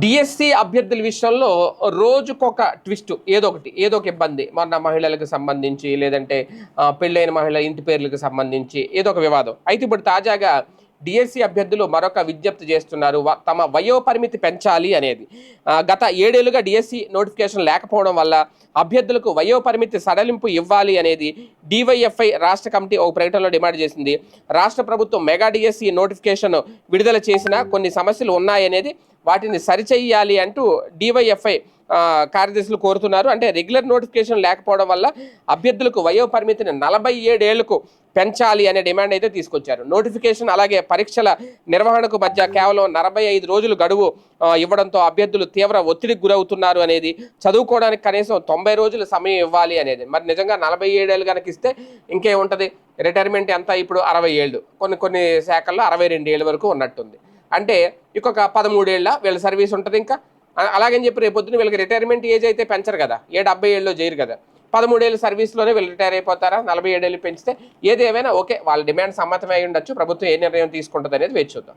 DSC అభ్యర్థుల విషయంలో రోజుకొక ట్విస్ట్ ఏదో ఒకటి ఏదో ఒక ఇబ్బంది. మొన్న మహిళలకు సంబంధించి లేదంటే పెళ్ళైన మహిళ ఇంటి పేర్లకు సంబంధించి ఏదో ఒక వివాదం. అయితే ఇప్పుడు తాజాగా డిఎస్సి అభ్యర్థులు మరొక విజ్ఞప్తి చేస్తున్నారు తమ వయోపరిమితి పెంచాలి అనేది. గత ఏడేళ్ళుగా డిఎస్సి నోటిఫికేషన్ లేకపోవడం వల్ల అభ్యర్థులకు వయో పరిమితి సడలింపు ఇవ్వాలి అనేది డివైఎఫ్ఐ రాష్ట్ర కమిటీ ఒక ప్రకటనలో డిమాండ్ చేసింది. రాష్ట్ర ప్రభుత్వం మెగా డిఎస్సి నోటిఫికేషన్ విడుదల చేసిన కొన్ని సమస్యలు ఉన్నాయనేది వాటిని సరిచేయాలి అంటూ డివైఎఫ్ఐ కార్యదర్శులు కోరుతున్నారు. అంటే రెగ్యులర్ నోటిఫికేషన్ లేకపోవడం వల్ల అభ్యర్థులకు వయో పరిమితిని నలభై ఏడేళ్ళకు పెంచాలి అనే డిమాండ్ అయితే తీసుకొచ్చారు. నోటిఫికేషన్ అలాగే పరీక్షల నిర్వహణకు మధ్య కేవలం నలభై ఐదు రోజులు గడువు ఇవ్వడంతో అభ్యర్థులు తీవ్ర ఒత్తిడికి గురవుతున్నారు అనేది చదువుకోవడానికి కనీసం తొంభై రోజులు సమయం ఇవ్వాలి అనేది. మరి నిజంగా నలభై ఏడేళ్ళు కనుక ఇస్తే ఇంకేముంటుంది? రిటైర్మెంట్ ఎంత? ఇప్పుడు అరవై ఏళ్ళు. కొన్ని కొన్ని శాఖల్లో అరవై రెండు ఏళ్ళ వరకు ఉన్నట్టుంది. అంటే ఇంకొక పదమూడేళ్ళ వీళ్ళ సర్వీస్ ఉంటుంది ఇంకా. అలాగని చెప్పి రేపు పొద్దున వీళ్ళకి రిటైర్మెంట్ ఏజ్ అయితే పెంచరు కదా. ఏ డెబ్బై ఏళ్ళలో చేయరు కదా. పదమూడేళ్ళు సర్వీస్లోనే వీళ్ళు రిటైర్ అయిపోతారా? నలభై ఏడేళ్ళు పెంచితే ఏదేమైనా ఓకే వాళ్ళ డిమాండ్ సమ్మతమై ఉండొచ్చు. ప్రభుత్వం ఏ నిర్ణయం తీసుకుంటుంది అనేది వేచి చూద్దాం.